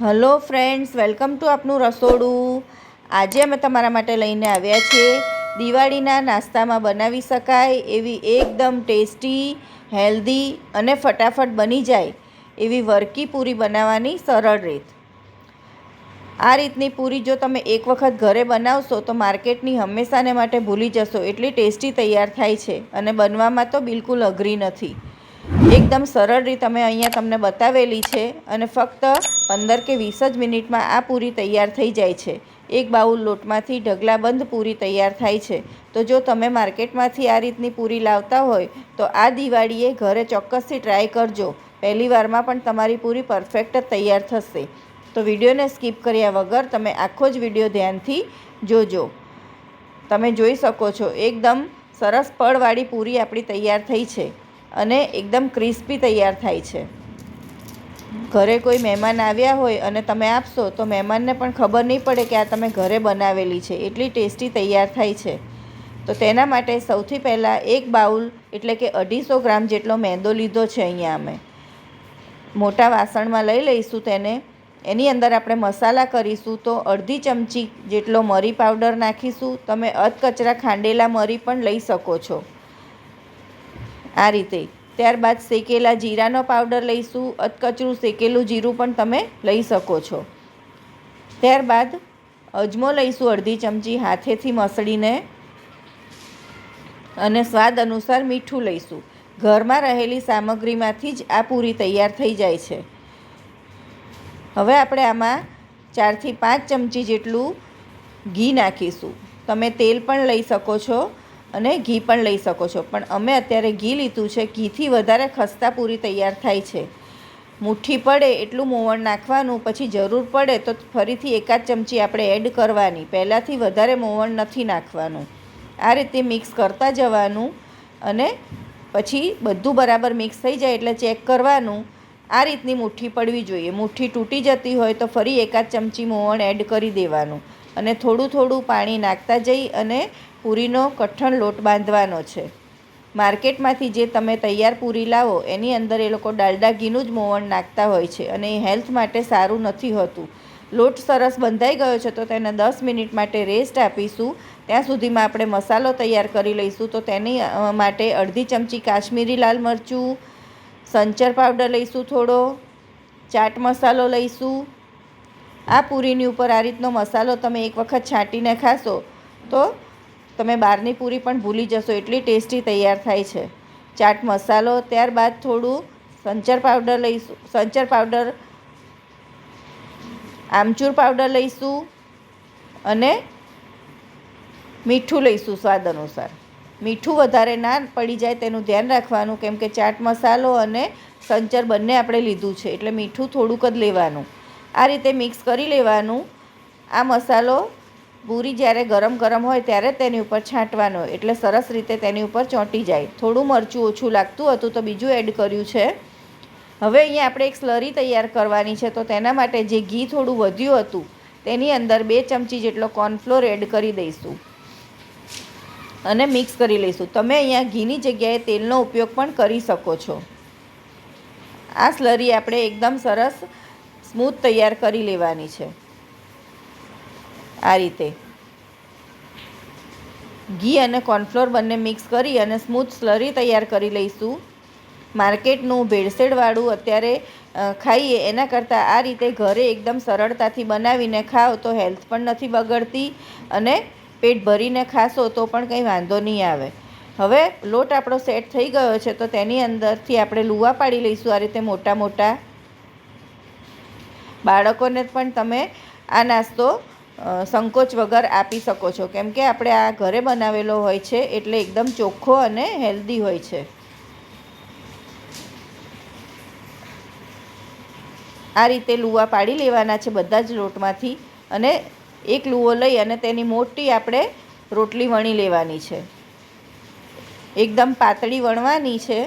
Hello friends, welcome to આપનું રસોડું. આજે અમે તમારા માટે લઈને આવ્યા છીએ. દિવાળીના નાસ્તામાં બનાવી શકાય એવી એકદમ ટેસ્ટી, હેલ્ધી અને ફટાફટ બની જાય એવી વરકી પૂરી બનાવવાની સરળ રીત. આ રીતની પૂરી જો તમે એક વખત ઘરે બનાવશો તો માર્કેટની હંમેશાને માટે ભૂલી જશો. એટલી ટેસ્ટી તૈયાર થાય છે અને બનવામાં તો બિલકુલ અઘરી નથી. એકદમ સરળ રીત અમે અહીંયા તમને બતાવેલી છે અને ફક્ત પંદર કે વીસ જ મિનિટમાં આ પૂરી તૈયાર થઈ જાય છે. એક બાઉલ લોટમાંથી ઢગલાબંધ પૂરી તૈયાર થાય છે. તો જો તમે માર્કેટમાંથી આ રીતની પૂરી લાવતા હોય, તો આ દિવાળીએ ઘરે ચોક્કસથી ટ્રાય કરજો. પહેલી વારમાં પણ તમારી પૂરી પરફેક્ટ તૈયાર થશે. તો વિડીયોને સ્કીપ કર્યા વગર તમે આખો જ વીડિયો ધ્યાનથી જોજો. તમે જોઈ શકો છો, એકદમ સરસ પળવાળી પૂરી આપણી તૈયાર થઈ છે. અને એકદમ ક્રિસ્પી તૈયાર થાય છે. ઘરે કોઈ મહેમાન આવ્યા હોય અને તમે આપશો, તો મહેમાનને પણ ખબર નહીં પડે કે આ તમે ઘરે બનાવેલી છે. એટલી ટેસ્ટી તૈયાર થાય છે. તો તેના માટે સૌથી પહેલાં એક બાઉલ, એટલે કે અઢીસો ગ્રામ જેટલો મેંદો લીધો છે અહીંયા અમે. મોટા વાસણમાં લઈ લઈશું તેને. એની અંદર આપણે મસાલા કરીશું તો અડધી ચમચી જેટલો મરી પાવડર નાખીશું. તમે અધકચરા ખાંડેલા મરી પણ લઈ શકો છો. આ રીતે. ત્યારબાદ શેકેલા જીરાનો પાવડર લઈશું, અધકચરું શેકેલું જીરું પણ તમે લઈ શકો છો. ત્યારબાદ અજમો લઈશું અડધી ચમચી હાથેથી મસળીને અને સ્વાદ અનુસાર મીઠું લઈશું. ઘરમાં રહેલી સામગ્રીમાંથી જ આ પૂરી તૈયાર થઈ જાય છે. હવે આપણે આમાં ચારથી પાંચ ચમચી જેટલું ઘી નાખીશું. તમે તેલ પણ લઈ શકો છો. અને ઘી પણ લઈ શકો છો. પણ અમે અત્યારે ઘી લીધું છે. ઘીથી વધારે ખસ્તા પૂરી તૈયાર થાય છે. મુઠ્ઠી પડે એટલું મોવણ નાખવાનું, પછી જરૂર પડે તો ફરીથી એકાદ ચમચી આપણે એડ કરવાની. પહેલાંથી વધારે મોવણ નથી નાખવાનું. આ રીતે મિક્સ કરતા જવાનું અને પછી બધું બરાબર મિક્સ થઈ જાય એટલે ચેક કરવાનું. આ રીતની મુઠ્ઠી પડવી જોઈએ. મુઠ્ઠી તૂટી જતી હોય તો ફરી એકાદ ચમચી મોવણ એડ કરી દેવાનું. અને થોડું થોડું પાણી નાખતા જઈ અને પૂરીનો કઠણ લોટ બાંધવાનો છે. માર્કેટમાંથી જે તમે તૈયાર પૂરી લાવો, એની અંદર એ લોકો ડાલડા ઘીનું જ મોવણ નાખતા હોય છે અને એ હેલ્થ માટે સારું નથી હોતું. લોટ સરસ બંધાઈ ગયો છે તો તેને દસ મિનિટ માટે રેસ્ટ આપીશું. ત્યાં સુધીમાં આપણે મસાલો તૈયાર કરી લઈશું તો તેની માટે અડધી ચમચી કાશ્મીરી લાલ મરચું, સંચર પાવડર લઈશું થોડો, ચાટ મસાલો લઈશું. આ પૂરીની ઉપર આ રીતનો મસાલો તમે એક વખત છાંટીને ખાશો તો તમે બહારની પૂરી પણ ભૂલી જશો, એટલી ટેસ્ટી તૈયાર થાય છે. ચાટ મસાલો, ત્યારબાદ થોડું સંચર પાવડર લઈશું, સંચર પાવડર, આમચૂર પાવડર લઈશું અને મીઠું લઈશું સ્વાદ અનુસાર. મીઠું વધારે ના પડી જાય તેનું ધ્યાન રાખવાનું, કેમ કે ચાટ મસાલો અને સંચર બંને આપણે લીધું છે, એટલે મીઠું થોડુંક જ લેવાનું. આ રીતે મિક્સ કરી લેવાનું. આ મસાલો પૂરી જ્યારે ગરમ ગરમ હોય ત્યારે તેની ઉપર છાંટવાનો એટલે સરસ રીતે તેની ઉપર ચોંટી જાય. થોડું મરચું ઓછું લાગતું હતું તો બીજું એડ કર્યું છે. હવે અહીંયા આપણે એક સ્લરી તૈયાર કરવાની છે. તો તેના માટે જે ઘી થોડું વધ્યું હતું, તેની અંદર બે ચમચી જેટલો કોર્નફ્લોર એડ કરી દઈશું. અને મિક્સ કરી લઈશું. તમે અહીંયા ઘીની જગ્યાએ તેલનો ઉપયોગ પણ કરી શકો છો. આ સ્લરી આપણે એકદમ સરસ સ્મૂથ તૈયાર કરી લેવાની છે. આ રીતે. ઘી અને કોર્નફ્લોર બંને મિક્સ કરી અને સ્મૂથ સ્લરી તૈયાર કરી લઈશું. માર્કેટનું ભેળસેળવાળું અત્યારે ખાઈએ, એના કરતાં આ રીતે ઘરે એકદમ સરળતાથી બનાવીને ખાઓ તો હેલ્થ પણ નથી બગડતી અને પેટ ભરીને ખાશો તો પણ કંઈ વાંધો નહીં આવે. હવે લોટ આપણો સેટ થઈ ગયો છે તો તેની અંદરથી આપણે લુવા પાડી લઈશું આ રીતે મોટા મોટા. બાળકોને પણ તમે આ નાસ્તો સંકોચ વગર આપી શકો છો. કેમ કે આપણે આ ઘરે બનાવેલો હોય છે એટલે એકદમ ચોખ્ખો અને હેલ્ધી હોય છે. આ રીતે લુવા પાડી લેવાના છે બધા જ લોટમાંથી અને એક લુવો લઈ અને તેની મોટી આપણે રોટલી વણી લેવાની છે. એકદમ પાતળી વણવાની છે.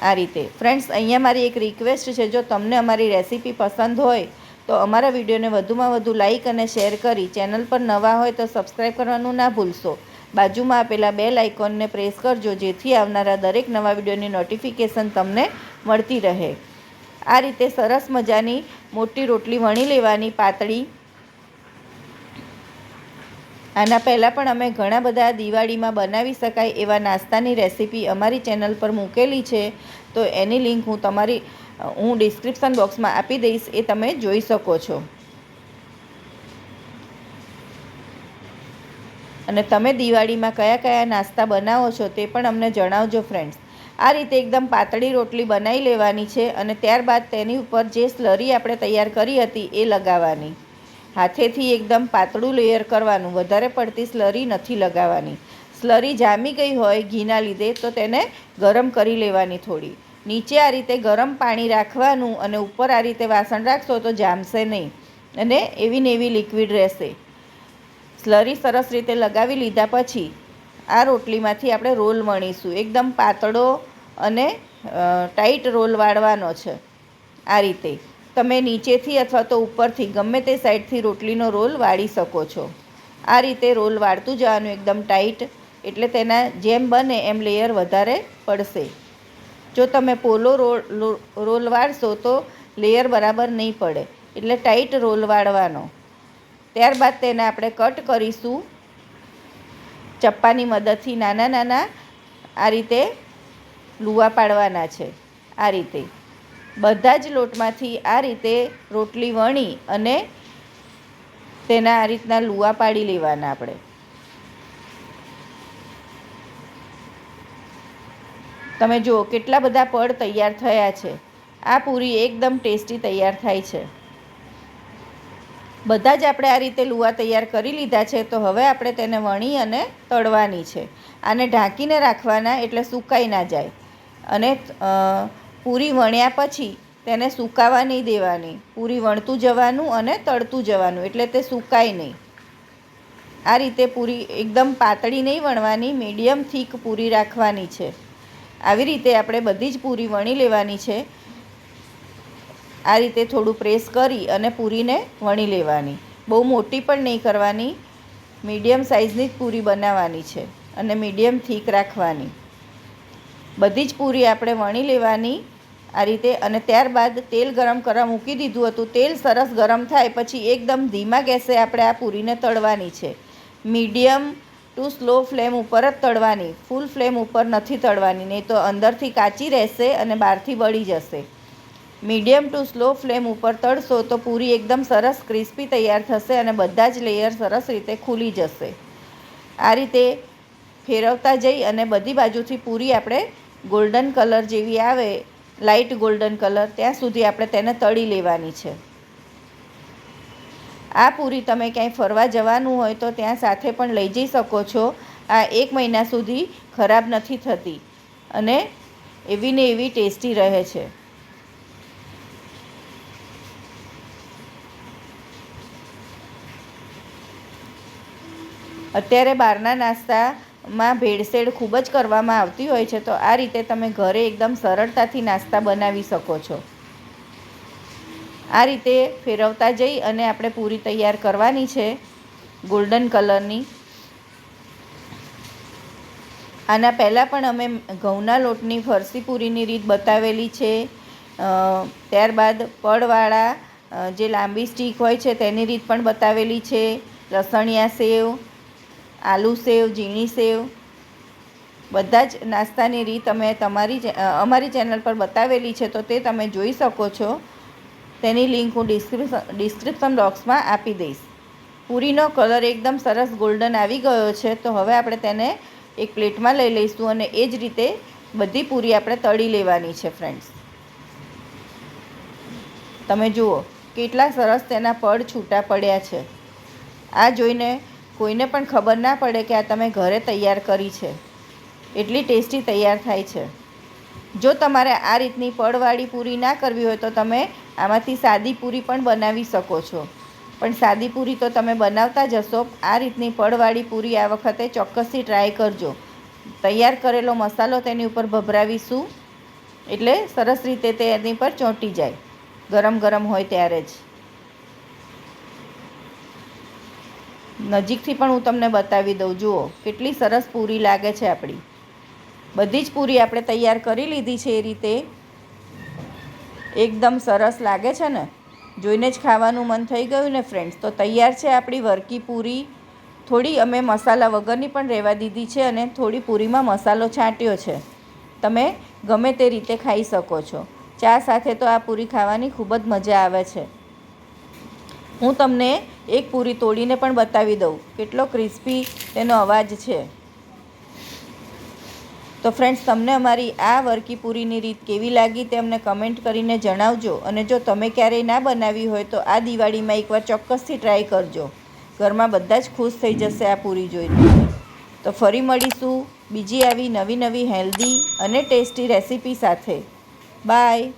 આ રીતે. ફ્રેન્ડ્સ, અહીંયા મારી એક રિક્વેસ્ટ છે, જો તમને અમારી રેસીપી પસંદ હોય તો અમારા વિડીયોને વધુમાં વધુ લાઇક અને શેર કરી ચેનલ પર નવા હોય તો સબસ્ક્રાઈબ કરવાનું ના ભૂલશો. બાજુમાં આપેલા બે લાઇકોનને પ્રેસ કરજો, જેથી આવનારા દરેક નવા વિડીયોની નોટિફિકેશન તમને મળતી રહે. આ રીતે સરસ મજાની મોટી રોટલી વણી લેવાની પાતળી. આના પહેલાં પણ અમે ઘણા બધા દિવાળીમાં બનાવી શકાય એવા નાસ્તાની રેસીપી અમારી ચેનલ પર મૂકેલી છે. તો એની લિંક હું તમારી હું ડિસ્ક્રિપ્શન બોક્સમાં આપી દઈશ, એ તમે જોઈ શકો છો. અને તમે દિવાળીમાં કયા કયા નાસ્તા બનાવો છો તે પણ અમને જણાવજો ફ્રેન્ડ્સ આ રીતે એકદમ પાતળી રોટલી બનાવી લેવાની છે અને ત્યારબાદ તેની ઉપર જે સ્લરી આપણે તૈયાર કરી હતી એ લગાવવાની. હાથેથી એકદમ પાતળું લેયર કરવાનું, વધારે પડતી સ્લરી નથી લગાવવાની. સ્લરી જામી ગઈ હોય ઘીના લીધે તો તેને ગરમ કરી લેવાની થોડી. નીચે આ રીતે ગરમ પાણી રાખવાનું અને ઉપર આ રીતે વાસણ રાખશો તો જામશે નહીં. અને એવી ને એવી લિક્વિડ રહેશે. સ્લરી સરસ રીતે લગાવી લીધા પછી આ રોટલીમાંથી આપણે રોલ વણીશું. એકદમ પાતળો અને ટાઈટ રોલ વાળવાનો છે આ રીતે. તમે નીચેથી અથવા તો ઉપરથી ગમે તે સાઈડથી રોટલીનો રોલ વાળી શકો છો. આ રીતે રોલ વાળતું જવાનું એકદમ ટાઈટ એટલે તેના જેમ બને એમ લેયર વધારે પડશે. જો તમે પોલો રોલ રોલ વાળશો તો લેયર બરાબર નહીં પડે. એટલે ટાઈટ રોલ વાળવાનો ત્યારબાદ તેને આપણે કટ કરીશું. ચપ્પાની મદદથી નાના નાના આ રીતે લુવા પાડવાના છે. આ રીતે. બધા જ લોટમાંથી આ રીતે રોટલી વણી અને તેના આ રીતના લુવા પાડી લેવાના આપણે. તમે જુઓ, કેટલા બધા પડ તૈયાર થયા છે. આ પૂરી એકદમ ટેસ્ટી તૈયાર થાય છે. બધા જ આપણે આ રીતે લુવા તૈયાર કરી લીધા છે, તો હવે આપણે તેને વણી અને તળવાની છે. આને ઢાંકીને રાખવાના એટલે સુકાઈ ના જાય. અને પૂરી વણ્યા પછી તેને સુકાવા નહીં દેવાની. પૂરી વણતું જવાનું અને તળતું જવાનું, એટલે તે સુકાય નહીં. આ રીતે પૂરી એકદમ પાતળી નહીં વણવાની, મીડિયમ, થીક પૂરી રાખવાની છે. આવી રીતે આપણે બધી જ પૂરી વણી લેવાની છે. આ રીતે થોડું પ્રેસ કરી અને પૂરીને વણી લેવાની. બહુ મોટી પણ નહીં કરવાની. મીડિયમ સાઇઝની જ પૂરી બનાવવાની છે અને મીડિયમ થીક રાખવાની. બધી જ પૂરી આપણે વણી લેવાની આ રીતે અને ત્યારબાદ તેલ ગરમ કરવા મૂકી દીધું હતું. તેલ સરસ ગરમ થાય પછી એકદમ ધીમા ગેસે આપણે આ પૂરીને તળવાની છે. મીડિયમ ટુ સ્લો ફ્લેમ ઉપર જ તળવાની ફૂલ ફ્લેમ ઉપર નથી તળવાની, નહીં તો અંદરથી કાચી રહેશે અને બહારથી બળી જશે. મીડિયમ ટુ સ્લો ફ્લેમ ઉપર તળશો તો પૂરી એકદમ સરસ ક્રિસ્પી તૈયાર થશે અને બધા જ લેયર સરસ રીતે ખુલી જશે. આ રીતે ફેરવતા જઈ અને બધી બાજુથી પૂરી આપણે ગોલ્ડન કલર જેવી આવે લાઇટ ગોલ્ડન કલર ત્યાં સુધી આપણે તેને તળી લેવાની છે. આ પૂરી તમે ક્યાંય ફરવા જવાનું હોય તો ત્યાં સાથે પણ લઈ જઈ શકો છો. આ એક મહિના સુધી ખરાબ નથી થતી અને એવી ને એવી ટેસ્ટી રહે છે. અત્યારે બહારના નાસ્તામાં ભેળસેળ ખૂબ જ કરવામાં આવતી હોય છે, તો આ રીતે તમે ઘરે એકદમ સરળતાથી નાસ્તા બનાવી શકો છો. આ રીતે ફેરવતા જઈ અને આપણે પૂરી તૈયાર કરવાની છે ગોલ્ડન કલરની આના પહેલાં પણ અમે ઘઉંના લોટની ફરસી પૂરીની રીત બતાવેલી છે. ત્યારબાદ પડવાળા જે લાંબી સ્ટીક હોય છે તેની રીત પણ બતાવેલી છે. લસણિયા સેવ, આલુ સેવ, ઝીણી સેવ. બધા જ નાસ્તાની રીત અમે તમારી અમારી ચેનલ પર બતાવેલી છે તો તે તમે જોઈ શકો છો. તેની લિંક હું ડિસ્ક્રિપ્શન ડિસ્ક્રિપ્શન બોક્સમાં આપી દઈશ. પૂરીનો કલર એકદમ સરસ ગોલ્ડન આવી ગયો છે, તો હવે આપણે તેને એક પ્લેટમાં લઈ લઈશું અને એ જ રીતે બધી પૂરી આપણે તળી લેવાની છે, ફ્રેન્ડ્સ. તમે જુઓ, કેટલા સરસ તેના પડ છૂટા પડ્યા છે. આ જોઈને કોઈને પણ ખબર ના પડે કે આ તમે ઘરે તૈયાર કરી છે. એટલી ટેસ્ટી તૈયાર થાય છે. જો તમારે આ રીતની પડવાળી પૂરી ના કરવી હોય તો તમે આમાંથી સાદી પૂરી પણ બનાવી શકો છો. પણ સાદી પૂરી તો તમે બનાવતા જશો આ રીતની પડવાળી પૂરી આ વખતે ચોક્કસથી ટ્રાય કરજો. તૈયાર કરેલો મસાલો તેની ઉપર ભભરાવીશું. એટલે સરસ રીતે તે એની પર ચોંટી જાય. ગરમ ગરમ હોય ત્યારે જ. નજીકથી પણ હું તમને બતાવી દઉં. જુઓ, કેટલી સરસ પૂરી લાગે છે આપણી. બધી જ પૂરી આપણે તૈયાર કરી લીધી છે એ રીતે. એકદમ સરસ લાગે છે ને? જોઈને જ ખાવાનું મન થઈ ગયું ને ફ્રેન્ડ્સ તો તૈયાર છે આપણી વરકી પૂરી. થોડી અમે મસાલા વગરની પણ રહેવા દીધી છે અને થોડી પૂરીમાં મસાલો છાંટ્યો છે. તમે ગમે તે રીતે ખાઈ શકો છો. ચા સાથે તો આ પૂરી ખાવાની ખૂબ જ મજા આવે છે. હું તમને એક પૂરી તોડીને પણ બતાવી દઉં. કેટલો ક્રિસ્પી તેનો અવાજ છે. તો ફ્રેન્ડ્સ તમને અમારી આ વરકી પૂરીની રીત કેવી લાગી તે અમને કમેન્ટ કરીને જણાવજો. અને જો તમે ક્યારેય ના બનાવી હોય તો આ દિવાળીમાં એકવાર ચોક્કસથી ટ્રાય કરજો. ઘરમાં બધા જ ખુશ થઈ જશે આ પૂરી જોઈને. તો ફરી મળીશું બીજી આવી નવી નવી હેલ્ધી અને ટેસ્ટી રેસીપી સાથે. બાય